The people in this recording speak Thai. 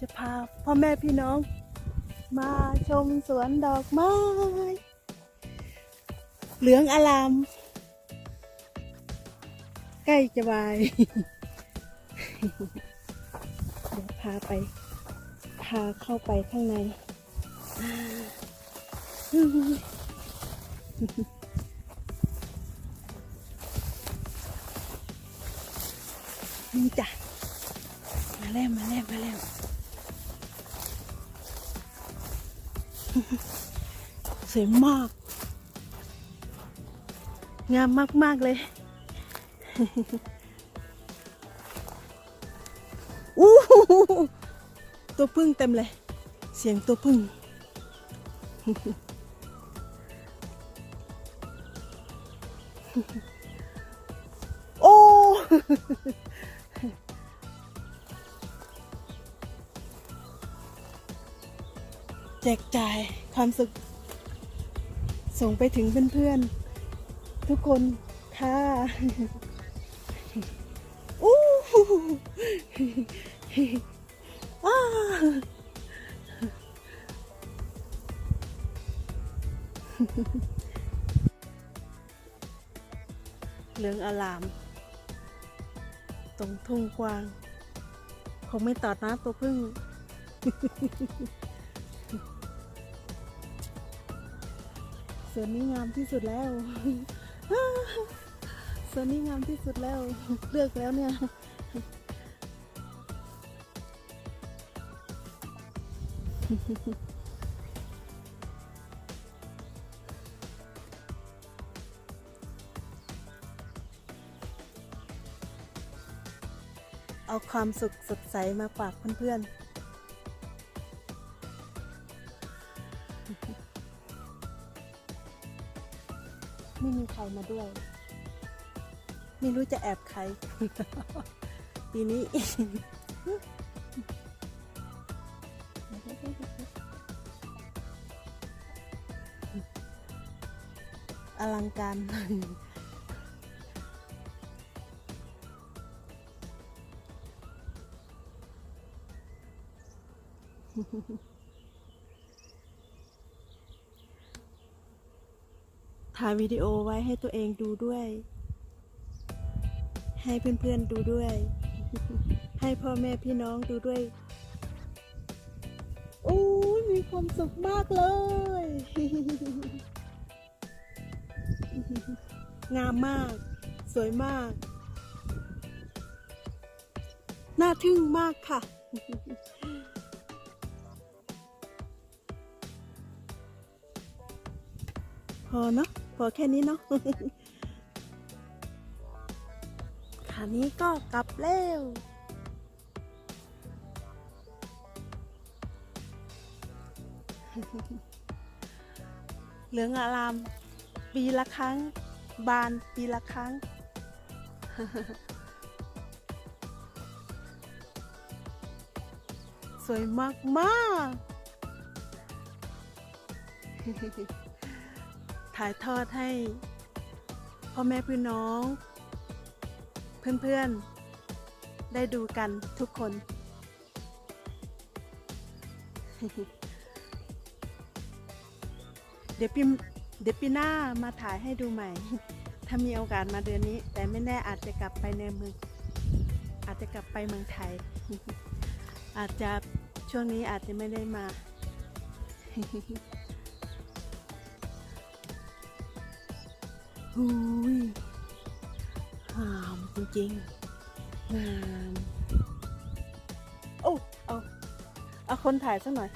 จะพาพ่อแม่พี่น้อง มาชมสวนดอกไม้ เหลืองอลาม ใกล้จะบาย เดี๋ยวพาไป พาเข้าไปข้างใน นี่จ้ะมาแล้วมาแล้วมาแล้ว สวยมาก งามมาก ๆ เลยอู้หูตัวพึ่งเต็มเลย เสียงตัวพึ่ง โอ้ แจกจ่ายความสุข ส่งไปถึงเพื่อนๆ ทุกคนค่ะอู้หูอ้าเหลืองอลาม ตรงทุ่งกวาง คงไม่ตอดนะตัวพึ่ง วนนี้งามที่สุดแล้วสวนนี้งามที่สุดแล้ว เลือกแล้วเนี่ยเอาความสุขสดใสมาฝากเพื่อนๆ ไม่มีใครมาด้วย ไม่รู้จะแอบใคร ปีนี้อลังการ ถ่ายวิดีโอไว้ให้ตัวเองดูด้วย ให้เพื่อนๆดูด้วย ให้พ่อแม่พี่น้องดูด้วยโอ้ยมีความสุขมากเลย งามมาก สวยมาก น่าทึ่งมากค่ะ พอเนาะ อแค่นี้เนาะขานี้ก็กลับแล้วเหลืองอาราม ปีละครั้ง บานปีละครั้ง สวยมากมาก ถ่ายทอดให้ พ่อแม่พี่น้อง เพื่อนๆ ได้ดูกันทุกคน เดี๋ยวปีเดี๋ยวปีหน้ามาถ่ายให้ดูใหม่ ถ้ามีโอกาสมาเดือนนี้ แต่ไม่แน่อาจจะกลับไปในเมืองอาจจะกลับไปเมืองไทย อาจจะช่วงนี้อาจจะไม่ได้มา หูยหามจริงๆงามโอ้เอาเอาคนถ่ายสักหน่อย